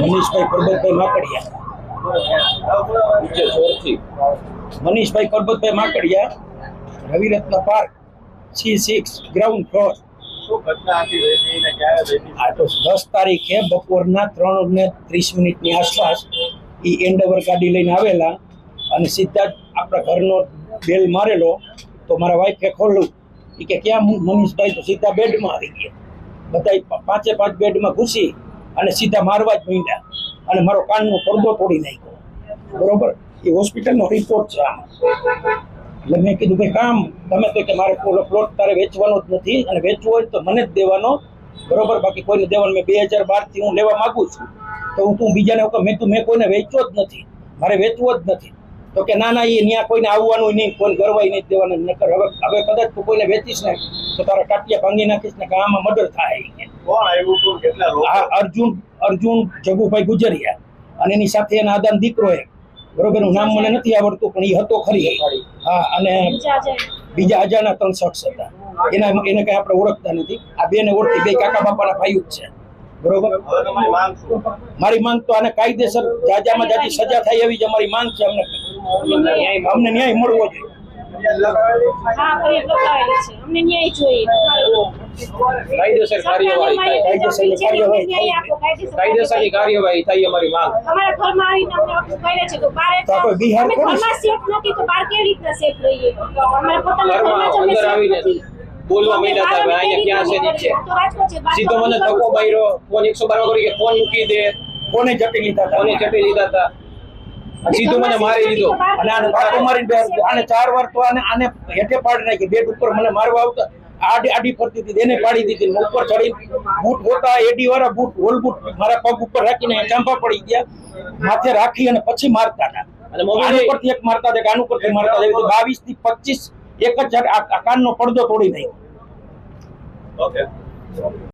Manishbhai Parbatbhai Makadiya. Manishbhai Parbatbhai Makadiya Raviratna park C six ground floor. આ તો દસ તારીખે બપોરના ત્રણ ને ત્રીસ મિનિટની આસપાસ એ એન્ડવર ગાડી લઈને આવેલા અને સીધા જ આપણા ઘરનો બેલ મારેલો તો મારા વાઈફે ખોલ્યું. એ કે ક્યાં મનીષભાઈ? તો સીધા બેડમાં આવી ગયા. બધા પાંચે પાંચ બેડમાં ઘૂસી અને સીધા મારવા જ માંડ્યા. અને મારો કાનનો પડદો તોડી નાખ્યો. બરોબર? એ હોસ્પિટલનો રિપોર્ટ છે આમ. એટલે મેં કીધું કે કામ તમે તો કે મારે પ્લોટ તારે વેચવાનો જ નથી અને વેચવો હોય તો મને જ દેવાનો. બરોબર? બાકી કોઈને દેવાનો મેં બે હજાર બારથી હું લેવા માગું છું. તો હું તું બીજાને મેં તું, મેં કોઈને વેચ્યો જ નથી. મારે વેચવો જ નથી. તો કે, ના ના, એ ત્યાં કોઈને આવવાનું નહીં કોઈ ગરવાય નહીં દેવાનું. નકર હવે હવે કદાચ તું કોઈને વેચીશ ને, તો તારા કાટિયા ભાંગી નાખીશ ને કે આમાં મર્ડર થાય અર્જુન અર્જુન જગુભાઈ ગુજરિયા. અને એની સાથે એના આદાન દીકરો એક બરોબર નામ મને નથી આવડતું પણ એ હતો ખરી. હા અને બીજા અજાણા. ત્રણ શખ્સ હતા. એના એને કઈ આપણે ઓળખતા નથી. આ બેને ઓળખી બે કાકા બાપાના ભાઈ જ છે. બરોબર? મારી માંગ તો આને કાયદેસર જાજામાં જાજી સજા થાય એવી જ અમારી માંગ છે અમને. અમને ન્યાય મળવો જોઈએ. હા ફરિયાદ લખાવેલી છે. અમને ન્યાય જોઈએ. કાયદેસર કાર્યવાહી થાય. કાયદેસરની કાર્યવાહી થાય અમારી માંગ. અમારા ઘરમાં આવીને અમને ઓફિસ કરે છે તો બહાર તો આપણે બિહાર કોણ? ઘરમાં સેફ નથી તો બહાર કેવી રીતના સેફ રહીએ? અમારા પોતાના ઘરમાં ઘરમાં જ અમે અંદર આવીને બોલવા માંડ્યા હતા, ભાઈ, અહીંયા ક્યાં છે, નીચે? છે, સીધો મને ધક્કો માર્યો ફોન એકસો બાર કરી કે ફોન મૂકી દે. કોને જટી લીધા હતા. કોને ચટી લીધા હતા. સીધો મને મારી દીધો. અને આને બાટો મારીને બે- આને ચાર વાર તો આને આને હેઠે પાડી નાખી બે ઉપર મને મારવા આવતા. આડી આડી પડતી હતી એને પાડી દીધી ઉપર ચડી. બૂટ હોતા એડી વાળા બૂટ હોલ બૂટ મારા પગ ઉપર રાખીને ચાંપા પડી ગયા. માથે રાખી અને પછી મારતા હતા. પરથી એક મારતા હતા આનું પરથી મારતા હતા. બાવીસથી પચીસ એક જ કાનનો પડદો તોડી નાખ્યો. ઓકે.